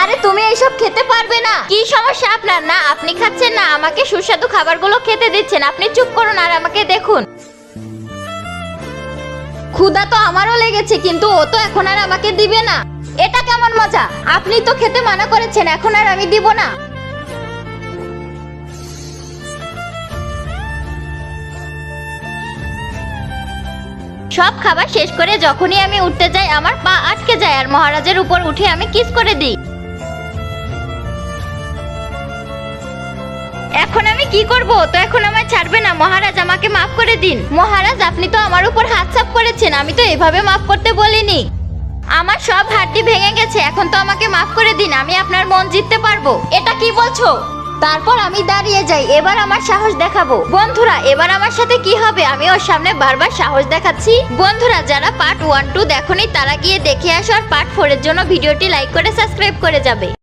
আরে তুমি এইসব খেতে পারবে না। কি সমস্যা আপনার? না, আপনি খাচ্ছেন না। আমাকে সুস্বাদু খাবারগুলো খেতে দিচ্ছেন। আপনি চুপ করুন আর আমাকে দেখুন। ক্ষুধা তো আমারও লেগেছে, কিন্তু ও তো এখন আর আমাকে দিবে না। এটা কেমন মজা? আপনি তো খেতে মানা করেছেন, এখন আর আমি দিব না। সব খাবার শেষ করে যখনই আমি উঠতে যাই, আমার পা আটকে যায় আর মহারাজের উপর উঠে আমি কিস করে দিই। এখন আমি কি করব? তো এখন আমায় ছাড়বে না। মহারাজ, আমাকে মাফ করে দিন। মহারাজ, আপনি তো আমার উপর হাত সাফ করেছেন। আমি তো এভাবে মাফ করতে বলিনি। আমার সব হাড্ডি ভেঙে গেছে। এখন তো আমাকে মাফ করে দিন। আমি আপনার মন জিততে পারব। এটা কি বলছো? তারপর আমি দাঁড়িয়ে যাই। এবার আমার সাহস দেখাবো। বন্ধুরা, এবার আমার সাথে কি হবে? আমি ওর সামনে বারবার সাহস দেখাচ্ছি। বন্ধুরা, যারা পার্ট ওয়ান টু দেখনি, তারা গিয়ে দেখে আসো। আর পার্ট ফোর এর জন্য ভিডিওটি লাইক করে সাবস্ক্রাইব করে যাবে।